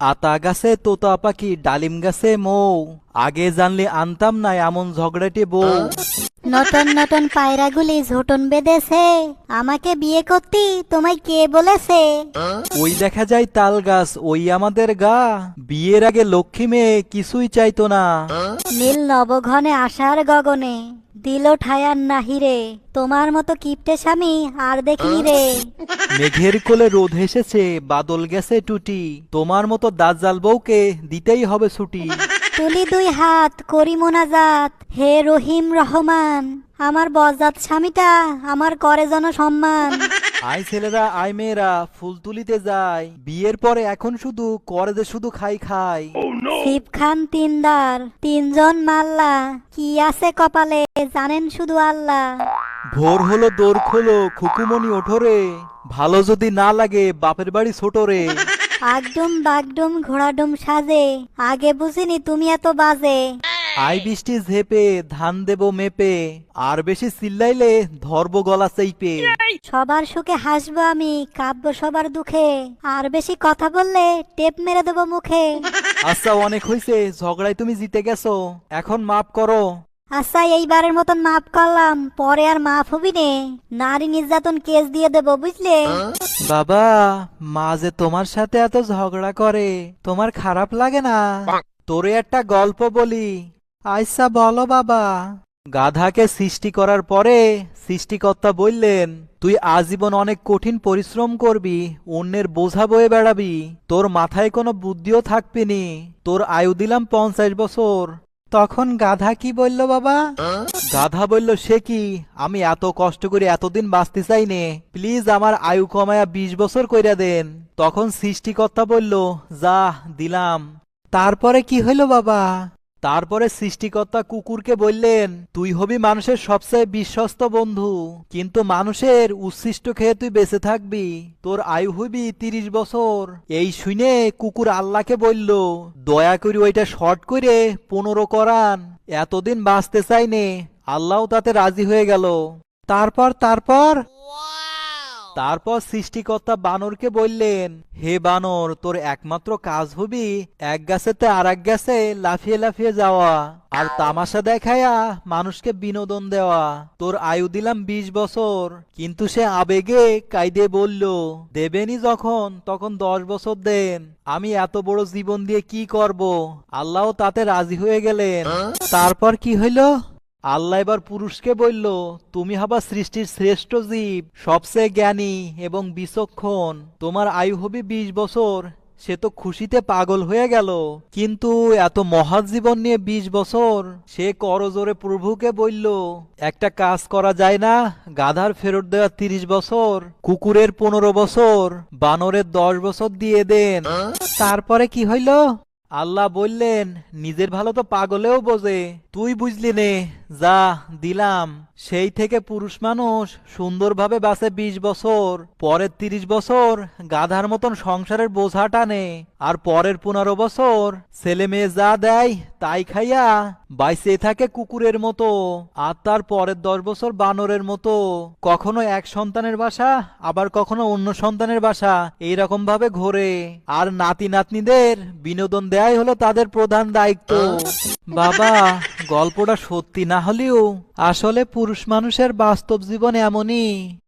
আতা গাছে তোতা পাখি ডালিম গাছে মৌ। আগে জানলে আনতাম না এমন ঝগড়াটি বউ। নটন নটন পায়রাগুলি ঝোটন বেঁধেছে। আমাকে বিয়ে করতি তোমায় কে বলেছে? ওই দেখা যায় তাল গাছ ওই আমাদের গা। বিয়ের আগে লক্ষ্মী মেয়ে কিছুই চাইতো না। নীল নবঘনে আশার গগনে। দিল ঠায়ার নাহিরে তোমার মতো কিপটে স্বামী আর দেখিনি রে। মেঘের কোলে রোদ হেসেছে বাদল গেছে টুটি। তোমার মতো দাজ্জাল বউকে দিতেই হবে ছুটি। তুলি দুই হাত করি মোনাজাত। হে রহিম রহমান আমার বজাত স্বামীটা আমার করে যেন সম্মান। আই ছেলেরা আই মেয়েরা ফুল তুলিতে যায় বিয়ের পরে এখন শুধু করে যে শুধু খাই খাই। শিব খান তিনদার তিনজন মাল্লা। কি আছে কপালে জানেন শুধু আল্লাহ। ভোর হলো দৌড় খোলো খুকুমনি ওঠরে ভালো যদি না লাগে বাপের বাড়ি ছোট রে। আগডুম বাগডুম ঘোড়াডুম সাজে। আগে বুঝিনি তুমি এত বাজে। আই বৃষ্টি ঝেপে ধান দেব মেপে। আর বেশি চিল্লাইলে ধরব গলা চাইপে। সবার সুখে হাসবো আমি কাব্য সবার দুঃখে। আর বেশি কথা বললে টেপ মেরে দেবো মুখে। আচ্ছা অনেক হইছে ঝগড়ায় তুমি জিতে গেছো। এখন মাপ করো। আচ্ছা এইবারের মতন মাফ করলাম পরে আর মাফ হবি নে। নারী নির্যাতন কেস দিয়ে দেবো বুঝলে? বাবা মা যে তোমার সাথে এত ঝগড়া করে তোমার খারাপ লাগে না? তোরে একটা গল্প বলি। আইসা বলো বাবা গাধাকে সৃষ্টি করার পরে সৃষ্টিকর্তা বললেন তুই আজীবন অনেক কঠিন পরিশ্রম করবি, অন্যের বোঝা বয়ে বেড়াবি, তোর মাথায় কোনো বুদ্ধিও থাকবি নি, তোর আয়ু দিলাম পঞ্চাশ বছর। তখন গাধা কি বলল বাবা? গাধা বলল, সে কি? আমি এত কষ্ট করে এতদিন বাঁচতে চাই নে প্লিজ আমার আয়ু কমায়া বিশ বছর কইরা দেন। তখন সৃষ্টিকর্তা বলল যা দিলাম। তারপরে কি হইল বাবা? তারপরে সৃষ্টিকর্তা কুকুরকে বললেন, তুই হবি মানুষের সবচেয়ে বিশ্বস্ত বন্ধু, কিন্তু মানুষের উচ্ছিষ্ট খেয়ে তুই বেঁচে থাকবি। তোর আয়ু হইবি তিরিশ বছর। এই শুনে কুকুর আল্লাহকে বলল, দয়া করি ওইটা শর্ট করে পনেরো করান। এতদিন বাঁচতে চাইনে আল্লাহ তাতে রাজি হয়ে গেল। তারপর তারপর তারপর সৃষ্টিকর্তা বানরকে বললেন হে বানর তোর একমাত্র কাজ হবি এক গাছেতে আর এক গাছে লাফিয়ে লাফিয়ে যাওয়া আর তামাশা দেখায়া মানুষকে বিনোদন দেওয়া। তোর আয়ু দিলাম বিশ বছর। কিন্তু সে আবেগে কাইদে বলল দেবেনি যখন তখন দশ বছর দেন। আমি এত বড় জীবন দিয়ে কি করব? আল্লাহ তাতে রাজি হয়ে গেলেন। তারপর কি হইল? আল্লাহ এবার পুরুষকে বলল তুমি হবা সৃষ্টির শ্রেষ্ঠ জীব সবচেয়ে জ্ঞানী এবং বিচক্ষণ। তোমার আয়ু হবে বিশ বছর। সে তো খুশিতে পাগল হয়ে গেল। কিন্তু এত মহৎ জীবন নিয়ে বিশ বছর। সে করজোরে প্রভুকে বলল একটা কাজ করা যায় না। গাধার ফেরত দেওয়া তিরিশ বছর কুকুরের পনেরো বছর বানরের দশ বছর দিয়ে দেন। তারপরে কি হইল? আল্লাহ বললেন, নিজের ভালো তো পাগলেও বোঝে। তুই বুঝলি নে, যা দিলাম। সেই থেকে পুরুষ মানুষ সুন্দরভাবে বাঁচে বিশ বছর, পরের তিরিশ বছর গাধার মতন সংসারের বোঝা টানে। আর পরের পনেরো বছর ছেলে মেয়ে যা দেয়, তাই খাইয়া বাইসে থাকে কুকুরের মতো। আর তার পরের দশ বছর বানরের মতো। কখনো এক সন্তানের বাসা, আবার কখনো অন্য সন্তানের বাসা এইরকম ভাবে ঘোরে। আর নাতি নাতনিদের বিনোদন দেয়াই হলো তাদের প্রধান দায়িত্ব। বাবা, গল্পটা সত্যি না হলেও আসলে পুরুষ মানুষের বাস্তব জীবন এমনই।